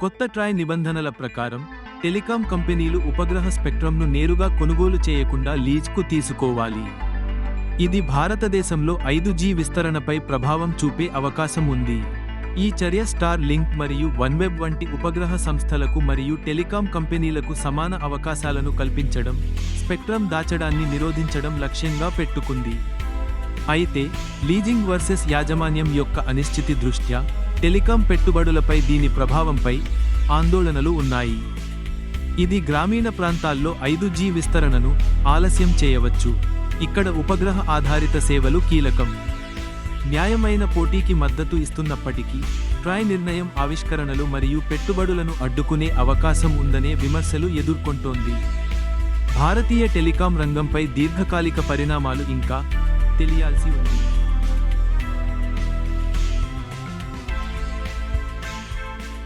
కొత్త ట్రాయ్ నిబంధనల ప్రకారం టెలికాం కంపెనీలు ఉపగ్రహ స్పెక్ట్రంను నేరుగా కొనుగోలు చేయకుండా లీజ్కు తీసుకోవాలి. ఇది భారతదేశంలో ఐదు జీ విస్తరణపై ప్రభావం చూపే అవకాశం ఉంది. ఈ చర్య స్టార్ లింక్ మరియు వన్వెబ్ వంటి ఉపగ్రహ సంస్థలకు మరియు టెలికాం కంపెనీలకు సమాన అవకాశాలను కల్పించడం స్పెక్ట్రం దాచడాన్ని నిరోధించడం లక్ష్యంగా పెట్టుకుంది. అయితే లీజింగ్ వర్సెస్ యాజమాన్యం యొక్క అనిశ్చితి దృష్ట్యా టెలికాం పెట్టుబడులపై దీని ప్రభావంపై ఆందోళనలు ఉన్నాయి. ఇది గ్రామీణ ప్రాంతాల్లో ఐదు జీ విస్తరణను ఆలస్యం చేయవచ్చు. ఇక్కడ ఉపగ్రహ ఆధారిత సేవలు కీలకం. న్యాయమైన పోటీకి మద్దతు ఇస్తున్నప్పటికీ ట్రాయ్ నిర్ణయం ఆవిష్కరణలు మరియు పెట్టుబడులను అడ్డుకునే అవకాశం ఉందనే విమర్శలు ఎదుర్కొంటోంది. భారతీయ టెలికాం రంగంపై దీర్ఘకాలిక పరిణామాలు ఇంకా తెలియాల్సి ఉంది.